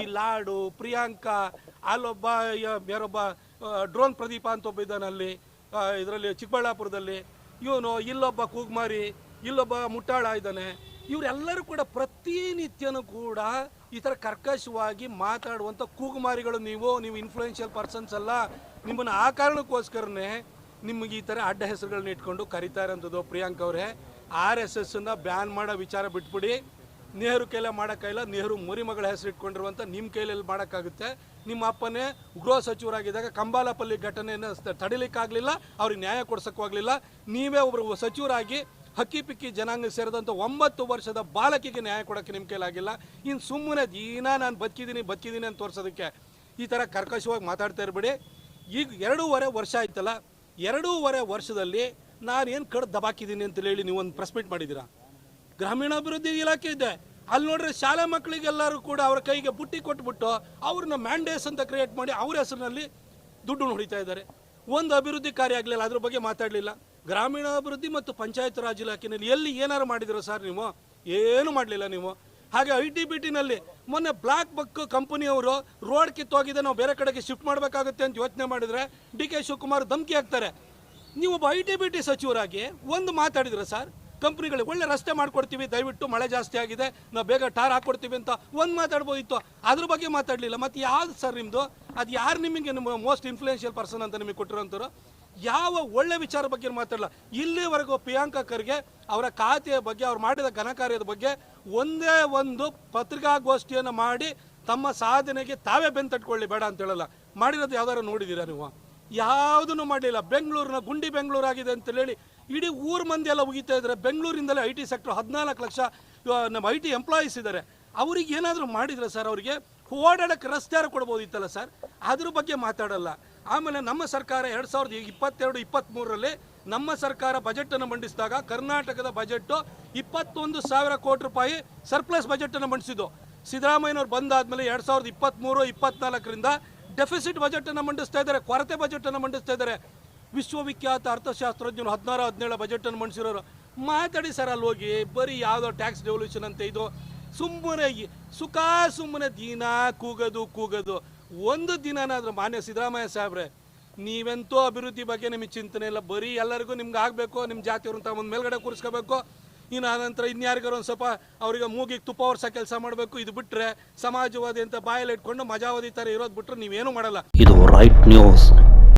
ಈ ಲಾಡು, ಪ್ರಿಯಾಂಕಾ ಅಲ್ಲೊಬ್ಬ ಬೇರೊಬ್ಬ ಡ್ರೋನ್ ಪ್ರದೀಪ ಅಂತ ಒಬ್ಬ ಇದ್ದಾನೆ ಅಲ್ಲಿ ಇದರಲ್ಲಿ ಚಿಕ್ಕಬಳ್ಳಾಪುರದಲ್ಲಿ. ಇವನು ಇಲ್ಲೊಬ್ಬ ಕೂಗ್ಮಾರಿ, ಇಲ್ಲೊಬ್ಬ ಮುಟ್ಟಾಳ ಇದ್ದಾನೆ. ಇವರೆಲ್ಲರೂ ಕೂಡ ಪ್ರತಿನಿತ್ಯನೂ ಕೂಡ ಈ ಥರ ಕರ್ಕಶವಾಗಿ ಮಾತಾಡುವಂಥ ಕೂಗುಮಾರಿಗಳು ನೀವು ನೀವು ಇನ್ಫ್ಲೂಯೆನ್ಷಿಯಲ್ ಪರ್ಸನ್ಸ್ ಅಲ್ಲ. ನಿಮ್ಮನ್ನು ಆ ಕಾರಣಕ್ಕೋಸ್ಕರನೇ ನಿಮಗೆ ಈ ಥರ ಅಡ್ಡ ಹೆಸರುಗಳನ್ನ ಇಟ್ಕೊಂಡು ಕರೀತಾ ಇರೋಂಥದ್ದು ಪ್ರಿಯಾಂಕ್ ಅವರೇ. ಆರ್ ಎಸ್ ಎಸ್ಸನ್ನು ಬ್ಯಾನ್ ಮಾಡೋ ವಿಚಾರ ಬಿಟ್ಬಿಡಿ. ನೆಹರು ಕೈಲ ಮಾಡೋಕ್ಕಾಗಿಲ್ಲ, ನೆಹರು ಮರಿಮಗಳ ಹೆಸರು ಇಟ್ಕೊಂಡಿರುವಂಥ ನಿಮ್ಮ ಕೈಲಲ್ಲಿ ಮಾಡೋಕ್ಕಾಗುತ್ತೆ. ನಿಮ್ಮ ಅಪ್ಪನೇ ಗೃಹ ಸಚಿವರಾಗಿದ್ದಾಗ ಕಂಬಾಲಪಲ್ಲಿ ಘಟನೆಯನ್ನು ತಡಿಲಿಕ್ಕಾಗಲಿಲ್ಲ, ಅವ್ರಿಗೆ ನ್ಯಾಯ ಕೊಡ್ಸೋಕ್ಕಾಗಲಿಲ್ಲ ನೀವೇ ಒಬ್ಬರು ಸಚಿವರಾಗಿ ಹಕ್ಕಿ ಪಿಕ್ಕಿ ಜನಾಂಗ ಸೇರಿದಂಥ ಒಂಬತ್ತು ವರ್ಷದ ಬಾಲಕಿಗೆ ನ್ಯಾಯ ಕೊಡೋಕ್ಕೆ ನಿಮ್ಮ ಕೈಲಾಗಿಲ್ಲ. ಇನ್ನು ಸುಮ್ಮನೆ ದಿನ ನಾನು ಬದುಕಿದ್ದೀನಿ ಬದುಕಿದ್ದೀನಿ ಅಂತ ತೋರಿಸೋದಕ್ಕೆ ಈ ಥರ ಕರ್ಕಶವಾಗಿ ಮಾತಾಡ್ತಾ ಇರಬೇಡಿ. ಈಗ ಎರಡೂವರೆ ವರ್ಷ ಆಯ್ತಲ್ಲ, ಎರಡೂವರೆ ವರ್ಷದಲ್ಲಿ ನಾನೇನು ಕಡ್ದು ದಬಾಕಿದ್ದೀನಿ ಅಂತ ಹೇಳಿ ನೀವೊಂದು ಪ್ರೆಸ್ಮೀಟ್ ಪ್ರೆಸ್ ಮೀಟ್ ಮಾಡಿದ್ದೀರಾ? ಗ್ರಾಮೀಣಾಭಿವೃದ್ಧಿ ಇಲಾಖೆ ಇದೆ. ಅಲ್ಲಿ ನೋಡ್ರೆ ಶಾಲೆ ಮಕ್ಕಳಿಗೆಲ್ಲರೂ ಕೂಡ ಅವರ ಕೈಗೆ ಬುಟ್ಟಿ ಕೊಟ್ಬಿಟ್ಟು ಅವ್ರನ್ನ ಮ್ಯಾಂಡೇಸ್ ಅಂತ ಕ್ರಿಯೇಟ್ ಮಾಡಿ ಅವ್ರ ಹೆಸರಿನಲ್ಲಿ ದುಡ್ಡು ಹೊಡಿತಾ ಇದ್ದಾರೆ. ಒಂದು ಅಭಿವೃದ್ಧಿ ಕಾರ್ಯ ಆಗಲಿಲ್ಲ, ಅದ್ರ ಬಗ್ಗೆ ಮಾತಾಡಲಿಲ್ಲ. ಗ್ರಾಮೀಣಾಭಿವೃದ್ಧಿ ಮತ್ತು ಪಂಚಾಯತ್ ರಾಜ್ ಇಲಾಖೆಯಲ್ಲಿ ಎಲ್ಲಿ ಏನಾರು ಮಾಡಿದಿರೋ ಸರ್ ನೀವು? ಏನು ಮಾಡಲಿಲ್ಲ ನೀವು? ಹಾಗೆ ಐ ಟಿ ಬಿ ಟಿನಲ್ಲಿ ಮೊನ್ನೆ ಬ್ಲಾಕ್ ಬಕ್ ಕಂಪನಿಯವರು ರೋಡ್ ಕಿತ್ತೋಗಿದೆ, ನಾವು ಬೇರೆ ಕಡೆಗೆ ಶಿಫ್ಟ್ ಮಾಡಬೇಕಾಗುತ್ತೆ ಅಂತ ಯೋಚನೆ ಮಾಡಿದರೆ ಡಿ ಕೆ ಶಿವಕುಮಾರ್ ಧಮಕಿ ಹಾಕ್ತಾರೆ. ನೀವು ಒಬ್ಬ ಐ ಟಿ ಬಿ ಟಿ ಸಚಿವರಾಗಿ ಒಂದು ಮಾತಾಡಿದ್ರೆ ಸರ್? ಕಂಪ್ನಿಗಳಿಗೆ ಒಳ್ಳೆ ರಸ್ತೆ ಮಾಡ್ಕೊಡ್ತೀವಿ, ದಯವಿಟ್ಟು ಮಳೆ ಜಾಸ್ತಿ ಆಗಿದೆ, ನಾವು ಬೇಗ ಟಾರ್ ಹಾಕ್ಕೊಡ್ತೀವಿ ಅಂತ ಒಂದು ಮಾತಾಡ್ಬೋದಿತ್ತು. ಅದ್ರ ಬಗ್ಗೆ ಮಾತಾಡಲಿಲ್ಲ. ಮತ್ತು ಯಾವ್ದು ಸರ್ ನಿಮ್ಮದು ಅದು ಯಾರು ನಿಮಗೆ ನಿಮ್ಮ ಮೋಸ್ಟ್ ಇನ್ಫ್ಲೂಯೆನ್ಷಿಯಲ್ ಪರ್ಸನ್ ಅಂತ ನಿಮಗೆ ಕೊಟ್ಟಿರೋಂಥವ್ರು? ಯಾವ ಒಳ್ಳೆ ವಿಚಾರ ಬಗ್ಗೆ ಮಾತಾಡಲ್ಲ ಇಲ್ಲಿವರೆಗೂ ಪ್ರಿಯಾಂಕಾ ಖರ್ಗೆ ಅವರ ಖಾತೆಯ ಬಗ್ಗೆ, ಅವ್ರು ಮಾಡಿದ ಘನಕಾರ್ಯದ ಬಗ್ಗೆ ಒಂದೇ ಒಂದು ಪತ್ರಿಕಾಗೋಷ್ಠಿಯನ್ನು ಮಾಡಿ ತಮ್ಮ ಸಾಧನೆಗೆ ತಾವೇ ಬೆನ್ ತಟ್ಕೊಳ್ಳಿ ಬೇಡ ಅಂತ ಹೇಳಲ್ಲ. ಮಾಡಿರೋದು ಯಾವ್ದಾರು ನೋಡಿದ್ದೀರಾ ನೀವು? ಯಾವುದನ್ನು ಮಾಡಲಿಲ್ಲ. ಬೆಂಗಳೂರಿನ ಗುಂಡಿ ಬೆಂಗಳೂರು ಆಗಿದೆ ಅಂತ ಹೇಳಿ ಇಡೀ ಊರು ಮಂದಿ ಎಲ್ಲ ಉಗಿತಾ ಇದ್ದಾರೆ. ಬೆಂಗಳೂರಿಂದಲೇ ಐ ಟಿ ಸೆಕ್ಟರ್ ಹದಿನಾಲ್ಕು ಲಕ್ಷ ನಮ್ಮ ಐ ಟಿ ಎಂಪ್ಲಾಯೀಸ್ ಇದ್ದಾರೆ. ಅವ್ರಿಗೆ ಏನಾದರೂ ಮಾಡಿದರೆ ಸರ್ ಅವರಿಗೆ ಓಡಾಡೋಕ್ಕೆ ರಸ್ತೆ ಕೊಡ್ಬೋದಿತ್ತಲ್ಲ ಸರ್? ಅದ್ರ ಬಗ್ಗೆ ಮಾತಾಡಲ್ಲ. ಆಮೇಲೆ ನಮ್ಮ ಸರ್ಕಾರ ಎರಡು ಸಾವಿರದ ಇಪ್ಪತ್ತೆರಡು ಇಪ್ಪತ್ತ್ಮೂರರಲ್ಲಿ ನಮ್ಮ ಸರ್ಕಾರ ಬಜೆಟನ್ನು ಮಂಡಿಸಿದಾಗ ಕರ್ನಾಟಕದ ಬಜೆಟ್ಟು ಇಪ್ಪತ್ತೊಂದು ಸಾವಿರ ಕೋಟಿ ರೂಪಾಯಿ ಸರ್ಪ್ಲಸ್ ಬಜೆಟನ್ನು ಮಂಡಿಸಿದ್ದು. ಸಿದ್ದರಾಮಯ್ಯನವ್ರು ಬಂದಾದಮೇಲೆ ಎರಡು ಸಾವಿರದ ಇಪ್ಪತ್ತ್ಮೂರು ಇಪ್ಪತ್ನಾಲ್ಕರಿಂದ ಡೆಫಿಸಿಟ್ ಬಜೆಟನ್ನು ಮಂಡಿಸ್ತಾ ಇದ್ದಾರೆ, ಕೊರತೆ ಬಜೆಟನ್ನು ಮಂಡಿಸ್ತಾ ಇದ್ದಾರೆ. ವಿಶ್ವವಿಖ್ಯಾತ ಅರ್ಥಶಾಸ್ತ್ರಜ್ಞರು ಹದಿನಾರು, ಹದಿನೇಳು ಬಜೆಟನ್ನು ಮಂಡಿಸಿರೋರು. ಮಾತಾಡಿ ಸರ್ ಅಲ್ಲಿ ಹೋಗಿ ಬರೀ ಯಾವುದೋ ಟ್ಯಾಕ್ಸ್ ಡೆವಲ್ಯೂಷನ್ ಅಂತ ಇದು. ಸುಮ್ಮನೆ ಸುಖ, ಸುಮ್ಮನೆ ದಿನ, ಕೂಗೋದು ಕೂಗೋದು. ಒಂದು ದಿನನಾದರೂ ಮಾನ್ಯ ಸಿದ್ದರಾಮಯ್ಯ ಸಾಹೇಬ್ರೆ, ನೀವೆಂತೂ ಅಭಿವೃದ್ಧಿ ಬಗ್ಗೆ ನಿಮಗೆ ಚಿಂತನೆ ಇಲ್ಲ, ಬರೀ ಎಲ್ಲರಿಗೂ ನಿಮ್ಗೆ ಆಗಬೇಕು ನಿಮ್ಮ ಜಾತಿಯವ್ರನ್ನ ತಗೊಂಡು ಮೇಲ್ಗಡೆ ಕೂರಿಸ್ಕೋಬೇಕು. ಇನ್ನು ಆನಂತರ ಇನ್ಯಾರಿಗಾರು ಒಂದು ಸ್ವಲ್ಪ ಅವರಿಗೆ ಮೂಗಿಗೆ ತುಪ್ಪ ವರ್ಷ ಕೆಲಸ ಮಾಡಬೇಕು, ಇದು ಬಿಟ್ಟರೆ ಸಮಾಜವಾದಿ ಅಂತ ಬಾಯಲ್ಲಿ ಇಟ್ಕೊಂಡು ಮಜಾವಾದಿ ಥರ ಇರೋದು ಬಿಟ್ಟರೆ ನೀವೇನು ಮಾಡಲ್ಲ. ಇದು ರೈಟ್ ನ್ಯೂಸ್